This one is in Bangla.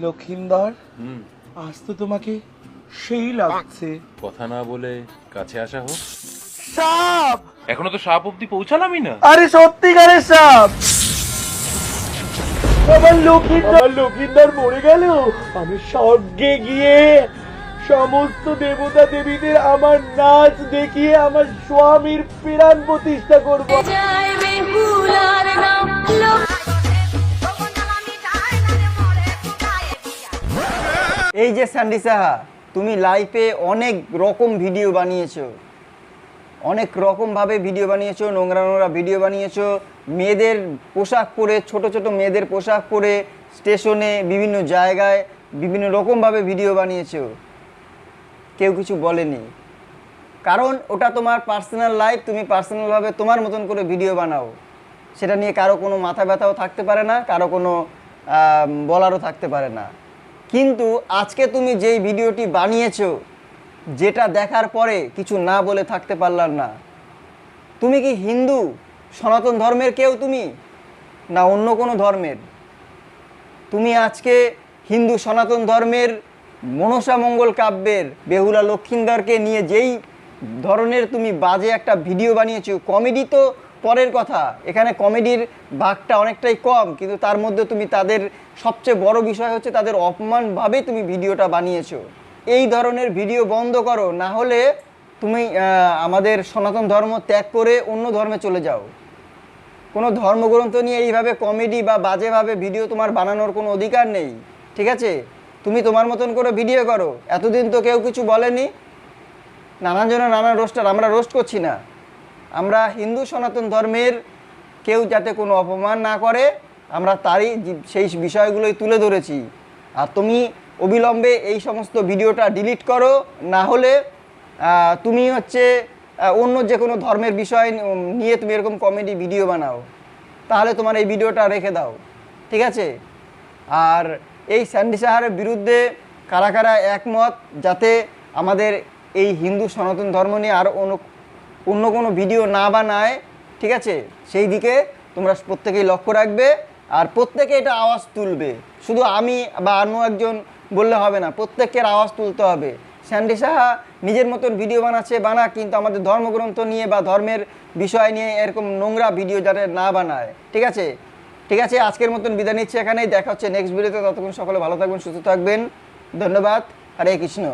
লক্ষিন্দর আজ তো তোমাকে সেই লাগছে। কথা না বলে কাছে আসা হোক। সাপ! এখনও তো সাপ অব্দি পৌঁছালামই না। আরে সত্যিকারের সাপ! আমার লক্ষিন্দর লক্ষিন্দর মরে গেল। আমি স্বর্গে গিয়ে সমস্ত দেবতা দেবীদের আমার নাচ দেখিয়ে আমার স্বামীর প্রাণ প্রতিষ্ঠা করব। এই যে স্যান্ডি সাহা, তুমি লাইফে অনেক রকম ভিডিও বানিয়েছো। অনেক রকমভাবে ভিডিও বানিয়েছো, নোংরা নোংরা ভিডিও বানিয়েছো। মেয়েদের পোশাক পরে, ছোট ছোট মেয়েদের পোশাক পরে স্টেশনে বিভিন্ন জায়গায় বিভিন্ন রকমভাবে ভিডিও বানিয়েছো। কেউ কিছু বলেনি। কারণ ওটা তোমার পার্সোনাল লাইফ তুমি পার্সোনালভাবে তোমার মতন করে ভিডিও বানাও। সেটা নিয়ে কারও কোনো মাথা ব্যথাও থাকতে পারে না, কারও কোনো বলারও থাকতে পারে না। কিন্তু আজকে তুমি যেই ভিডিওটি বানিয়েছো, যেটা দেখার পরে কিছু না বলে থাকতে পারলাম না। তুমি কি হিন্দু, সনাতন ধর্মের কেউ তুমি, না অন্য কোনো ধর্মের? তুমি আজকে হিন্দু, সনাতন ধর্মের মনসা মঙ্গল কাব্যের, বেহুলা লক্ষিন্দরকে নিয়ে যেই ধরনের তুমি বাজে একটা ভিডিও বানিয়েছো, কমেডি তো পরের কথা, এখানে কমেডির ভাগটা অনেকটাই কম, কিন্তু তার মধ্যে তুমি তাদের সবচেয়ে বড় বিষয় হচ্ছে তাদের অপমানভাবে তুমি ভিডিওটা বানিয়েছো। এই ধরনের ভিডিও বন্ধ করো, না হলে তুমি আমাদের সনাতন ধর্ম ত্যাগ করে অন্য ধর্মে চলে যাও। কোনো ধর্মগ্রন্থ নিয়ে এইভাবে কমেডি বা বাজেভাবে ভিডিও তোমার বানানোর কোনো অধিকার নেই, ঠিক আছে? তুমি তোমার মতন করে ভিডিও করো, এতদিন তো কেউ কিছু বলেনি। নানান জনের নানান রোস্টার, আমরা রোস্ট করছি না। আমরা হিন্দু সনাতন ধর্মের কেউ যাতে কোনো অপমান না করে, আমরা তারই সেই বিষয়গুলোই তুলে ধরেছি। আর তুমি অবিলম্বে এই সমস্ত ভিডিওটা ডিলিট করো, না হলে তুমি হচ্ছে অন্য যে কোনো ধর্মের বিষয় নিয়ে তুমি এরকম কমেডি ভিডিও বানাও। তাহলে তোমার এই ভিডিওটা রেখে দাও। ঠিক আছে? আর এই স্যান্ডি সাহারের বিরুদ্ধে কারা কারা একমত, যাতে আমাদের এই হিন্দু সনাতন ধর্ম নিয়ে আর অন্য কোনো ভিডিও না বানায়, ঠিক আছে? সেই দিকে তোমরা প্রত্যেকেই লক্ষ্য রাখবে আর প্রত্যেকে এটা আওয়াজ তুলবে। শুধু আমি বা অন্য একজন বললে হবে না প্রত্যেকের আওয়াজ তুলতে হবে। স্যান্ডি সাহা নিজের মতন ভিডিও বানাচ্ছে বানা কিন্তু আমাদের ধর্মগ্রন্থ নিয়ে বা ধর্মের বিষয় নিয়ে এরকম নোংরা ভিডিও যাতে না বানায়, ঠিক আছে? ঠিক আছে, আজকের মতন বিদায় নিচ্ছে এখানেই। দেখা হচ্ছে নেক্সট ভিডিওতে ততক্ষণ সকলে ভালো থাকবেন, সুস্থ থাকবেন। ধন্যবাদ। হরে কৃষ্ণ।